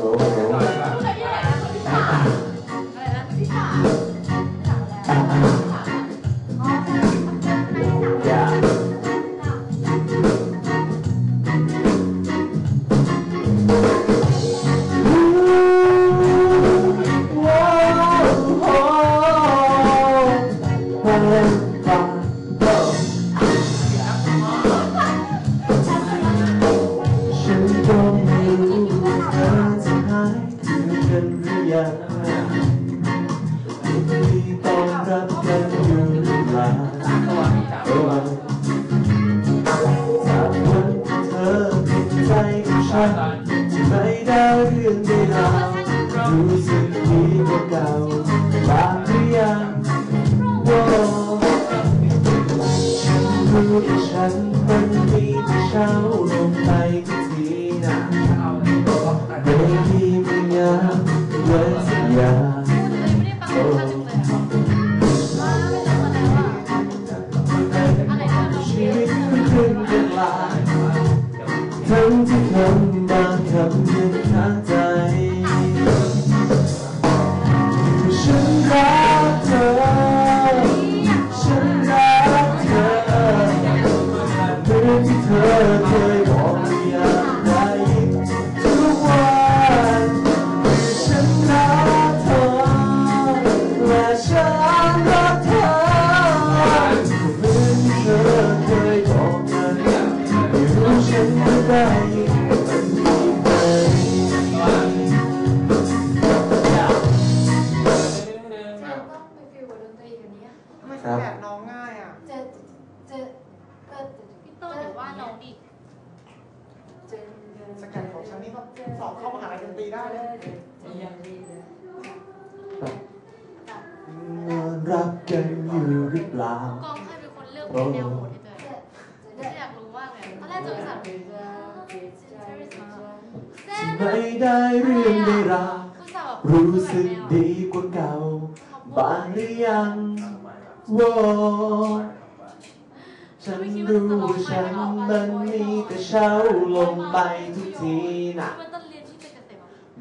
โอ้ 三十 ทั้งที่คำบางคำยังค้างใจฉันรักเธอฉันรักเธอเหมือนที่เธอเคยบอกอยา แบบน้องง่ายอะเจอเจอเจอพี่ต้นหรือว่าน้องดิสแกนของฉันนี่สอบเข้ามหาลัยดนตรีได้เลยนอนรับกันอยู่หรือเปล่ากองใครเป็นคนเลือกเพลงแนวโหดให้เจอฉันอยากรู้ว่าไงตอนแรกเจอสัตว์ ไม่ได้เรื่องได้ราวรู้สึกดีกว่าเก่าบ้างหรือยังโว้ฉันรู้ว่าฉันมันมีแต่เช้าลงไปทุกทีนะ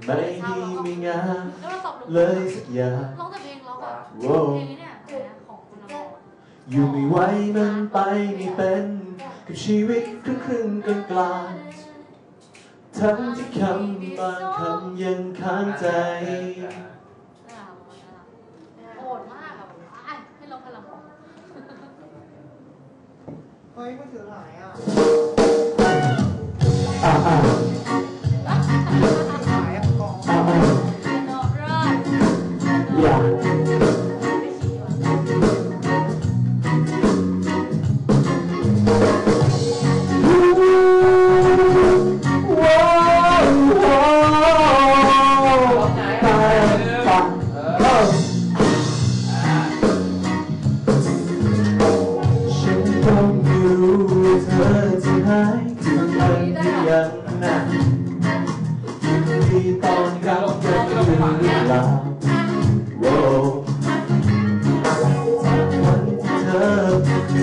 ไม่ดีไม่งามเราสอบเลยสักอย่างร้องแต่เพลงร้องแบบโว้เพลงนี้เนี่ยของคุณน้องอยู่ไม่ไหวมันไปไม่เป็น กับชีวิตครึ่งครึ่งกลางกลาง ทั้งที่คำบางคำยังค้างใจ โหดมากอะให้ลองพลังของเฮ้ยมือถือหายอะ อ่าอ่า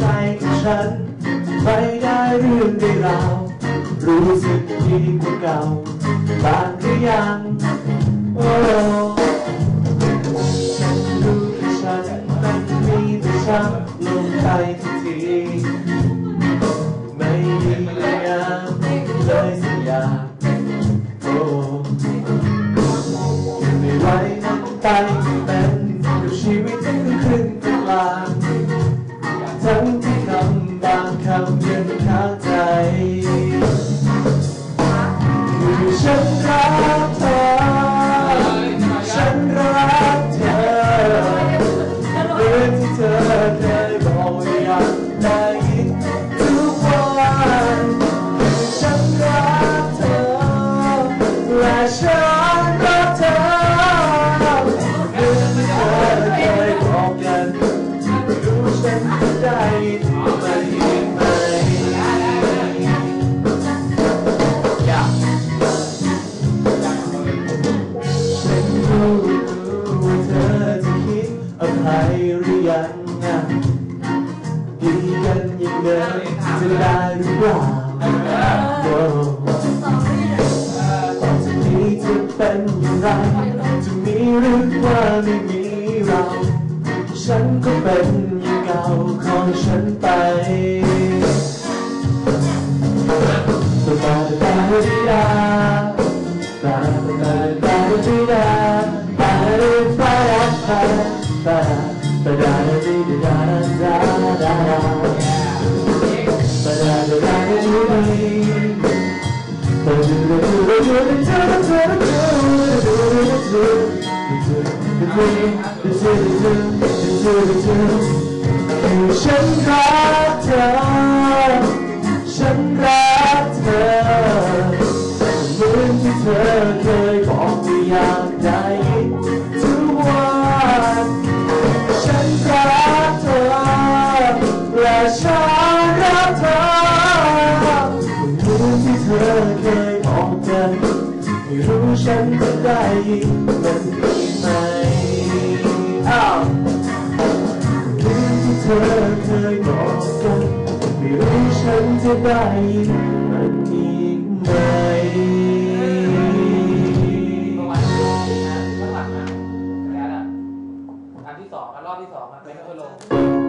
ใจฉันไม่ได้เรื่องได้ราวรู้สึกดีกว่าเก่าบ้างหรือยังโอ้ฉันรู้ว่ฉันมันมีแต่ช้ำลงไปทุกทีไม่ดีไม่งามเลยสักอย่างโอ้ไม่ไหวนั่งไป ไทยหรือยังดีกันยังเดินจะได้หรือเปล่านี้จะเป็นอย่างไรจะมีหรือว่าไม่มีเรา ฉันก็เป็นอย่างเก่าของฉันไปตาตาตาตาตาตาตาตา ตาตาดาดีดาดาดาดาตาดาดาดีดีตาดูดู มันอีไหมอ้าวเหมือนที่เธอเคยบอกกันไม่รู้ฉันจะได้ยินมันอีกไหมเมื่อวานนะข้างหลังนะแล้วอะอันที่สองอันรอบที่สองอะเป็นก็ลง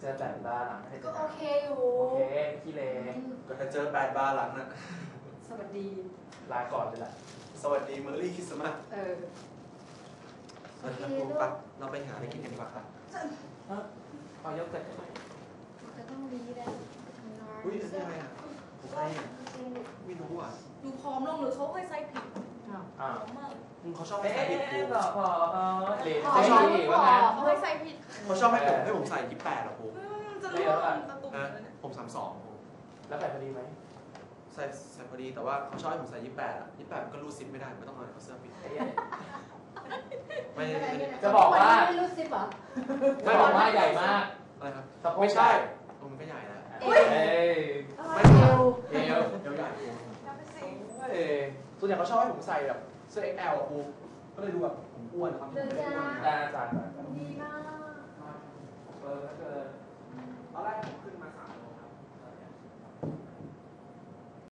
เจอแต่บ้านหลังให้ก็โอเคอยู่ โอเคขี้เลก็จะเจอแปดบาทหลังนะสวัสดี ลาก่อนเลยล่ะ สวัสดีเมอร์รี่คริสต์มาสเออสวัสดีครับผมปะเราไปหาอะไรกินกันดีกว่าครับเอายกเกิดหน่อยจะต้องดีได้อุ้ยอันนี้อะไรอะผมให้อะไม่รู้อะดูพร้อมลงหรือเขาเคยใส่ผิด อ้าวพร้อมมากอืมเขาชอบให้ใส่ผิดกูต่อพอเออเขอเซ็ช้อนอีกขว่าองั้นเขาเคยใส่ผิดเขาชอบให้ผมให้ผมใส่ยี่แปดหรอครูอืมจะรู้ว่าตะตุ่มฮะเลยเนี่ยผมสามสองครูแล้วแบบพอดีไหมใส่ใส่พอดีแต่ว่าเขาชอบให้ผมใส่ยี่แปดอะยี่แปดมันก็รูดซิปไม่ได้ไม่ต้องเอาเสื้อปิดไม่จะบอกว่าไม่รู้สิบเหรอจะบอกว่าใหญ่มากอะไรครับสะโพกไม่ใช่มันก็ใหญ่นะเอ้ยไม่เอวเอวเดี๋ยวใหญ่ครู นับไปสิ เอ้ย ส่วนใหญ่เขาชอบให้ผมใส่แบบเสื้อ XL อะครูก็เลยดูแบบผมอ้วนความจริงผมไม่ได้อ้วนได้อาจารย์ดีมาก เออถ้าเกิดตอนแรกผมขึ้นมาสาม